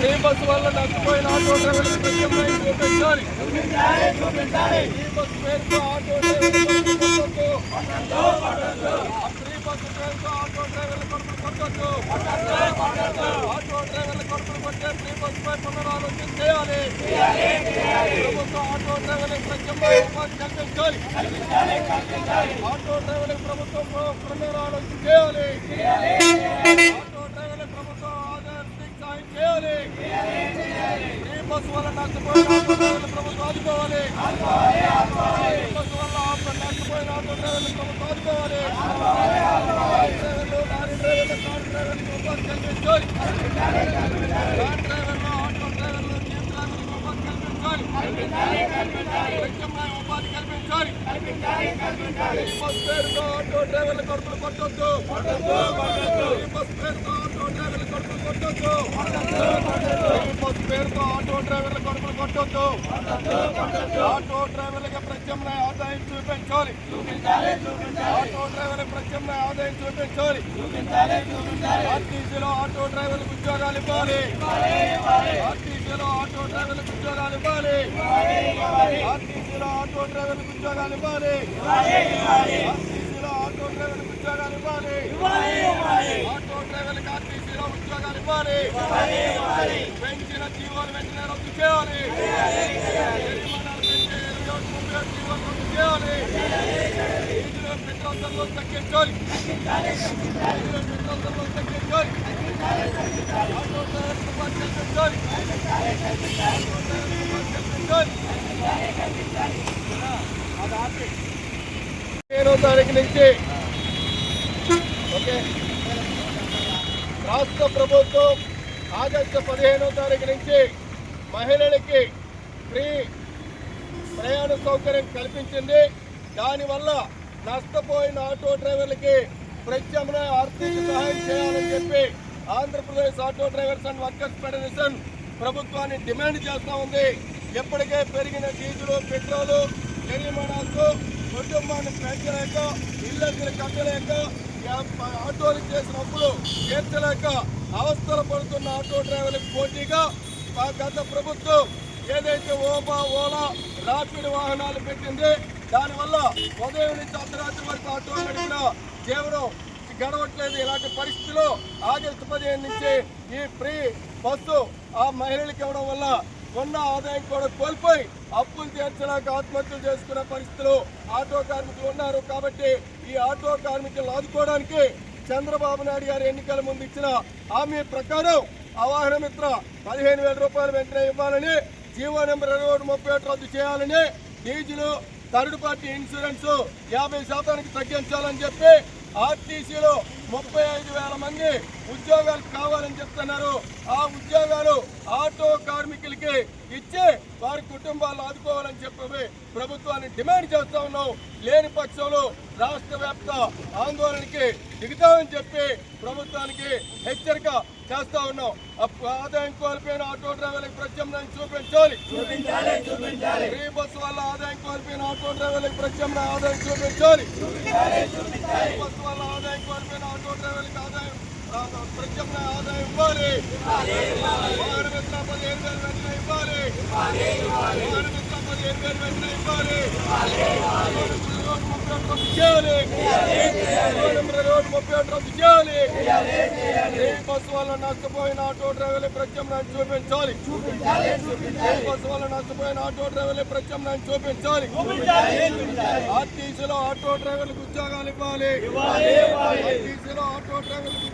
Free bus వల్ల నష్టపోయిన auto డ్రైవర్లకు చూపించాలి ఫ్రీ బస్సు పేరుతో ఆటో డ్రైవర్లకు ఫ్రీ బస్సు పేరుతో ఆటో డ్రైవర్ల కొడుకులు కొట్టొద్దు. ఆటో డ్రైవర్ల కొడుకులు కొట్టే ఫ్రీ బస్సుపై పునరాలోచన చేయాలి. ప్రభుత్వం ఆటో డ్రైవర్లకు ప్రత్యామ్నాయ ఉపాధి కల్పించాలి. ఆటో డ్రైవర్లకు ప్రభుత్వం పునరాలోచన చేయాలి. ఆటో డ్రైవర్ల కొడుకులు కొట్టొద్దు ఆటో డ్రైవర్ల కొడుకులు కొట్టొద్దు ఈ బస్ పేరుతో ఆటో డ్రైవర్ల కొడుకులు ఆటో డ్రైవర్లకు ప్రత్యామ్నాయ ఆదాయం చూపించాలి. ఆటో డ్రైవర్లకు ప్రత్యామ్నాయ ఆదాయం చూపించాలి. ఆర్టీసీలో ఆటో డ్రైవర్లకు ఉద్యోగాలు ఇవ్వాలి. ఆర్టీసీలో ఆటో డ్రైవర్లకు ఉద్యోగాలు ఇవ్వాలి. ఆర్టీసీలో ఆటో డ్రైవర్లకు ఉద్యోగాలు ఇవ్వాలి. ఆర్టీసీలో ఆటో డ్రైవర్లకు ఉద్యోగాలు ఇవ్వాలి. ఆటో డ్రైవర్లకు ఆర్టీసీలో ఉద్యోగాలు ఇవ్వాలి పెంచిన జీవాలు వెంటనే రద్దు చేయాలి జరిమానాలు పెంచి ఇరవై ఒకటి ముప్పై చేయాలి డీజిల్ పెట్రోల్ ధరలు తగ్గించాలి డీజిల్ పెట్రోల్ ధరలు తగ్గించాలి ఆటో ఆటో అది ఆపి పదిహేనో తారీఖు నుంచి. ఓకే. రాష్ట్ర ప్రభుత్వం ఆగస్టు పదిహేనో తారీఖు నుంచి మహిళలకి ఫ్రీ ప్రయాణ సౌకర్యం కల్పించింది. దానివల్ల నష్టపోయిన ఆటో డ్రైవర్లకి ప్రత్యామ్నాయ ఆర్థిక సహాయం చేయాలని చెప్పి Andhra Pradesh auto drivers and workers federation ప్రభుత్వాన్ని డిమాండ్ చేస్తూ ఉంది. ఎప్పటికే పెరిగిన డీజిల్ పెట్రోలు జరిమానాలతో కుటుంబాన్ని పెంచలేక ఇళ్ళకి కట్టలేక ఆటోలు చేసిన అప్పులు తీర్చలేక అవస్థలు పడుతున్న ఆటో డ్రైవర్లకు పోటీగా గత ప్రభుత్వం ఏదైతే ఓబా ఓలా రాపిడ్ వాహనాలు పెట్టింది. దానివల్ల ఉదయం నుంచి అర్ధరాత్రి వరకు ఆటో నడిపిన జీవనం గడవట్లేదు. ఇలాంటి పరిస్థితిలో ఆగస్టు పదిహేను నుంచి ఈ ఫ్రీ బస్సు ఆ మహిళలకు ఇవ్వడం వల్ల ఉన్న ఆదాయం కూడా కోల్పోయి అప్పులు తీర్చడానికి ఆత్మహత్యలు చేసుకునే పరిస్థితులు ఆటో కార్మికులు ఉన్నారు. కాబట్టి ఈ ఆటో కార్మికులను ఆదుకోవడానికి చంద్రబాబు నాయుడు గారు ఎన్నికల ముందు ఇచ్చిన హామీ ప్రకారం అవాహన మిత్ర పదిహేను వేల రూపాయలు వెంటనే ఇవ్వాలని జీవో నెంబర్ ఇరవై ఒకటి ముప్పై ఒకటి రద్దు చేయాలని డీజిల్ థర్డ్ పార్టీ ఇన్సూరెన్స్ యాభై శాతానికి తగ్గించాలని చెప్పి ఆర్టీసీలో ముప్పై ఐదు వేల మంది ఉద్యోగాలు కావాలని చెప్తున్నారు. ఆ ఉద్యోగాలు ఆటో కార్మికులకి ఇచ్చి వారి కుటుంబాలను ఆదుకోవాలని చెప్పి ప్రభుత్వాన్ని డిమాండ్ చేస్తా ఉన్నాం. లేని పక్షంలో రాష్ట్ర వ్యాప్త ఆందోళనకి దిగుతామని చెప్పి ప్రభుత్వానికి హెచ్చరిక చేస్తా ఉన్నాం. ఆదాయం కోల్పోయిన ఆటో డ్రైవర్లకు ప్రత్యామ్నాయం చూపించాలి. ఫ్రీ బస్సు వల్ల ఆదాయం కోల్పోయిన ఆటో డ్రైవర్లకు ప్రత్యామ్నాయ ఆదాయం చూపించాలి. బస్సు వల్ల ఆదాయం కోల్పోయిన ఆటో డ్రైవర్లకు ఆదాయం ఆ, ప్రత్యామ్నాయ ఆదాయం ఇవ్వాలి వాహన మిత్ర పదిహేను వేలు వెంటనే ఇవ్వాలి వాహన మిత్ర పదిహేను వేలు వెంటనే ఇవ్వాలి. రద్దు చేయాలి రోడ్డు ముప్పై ఒకటి చేయాలి బస్సు వల్ల నష్టపోయిన ఆటో డ్రైవర్లు ప్రత్యామ్నాయం చూపించాలి బస్సు వల్ల నష్టపోయిన ఆటో డ్రైవర్లు ప్రత్యామ్నాయం చూపించాలి ఆర్టీసీలో ఆటో డ్రైవర్లకు ఉద్యోగాలు ఇవ్వాలి. ఆర్టీసీలో ఆటో డ్రైవర్లకు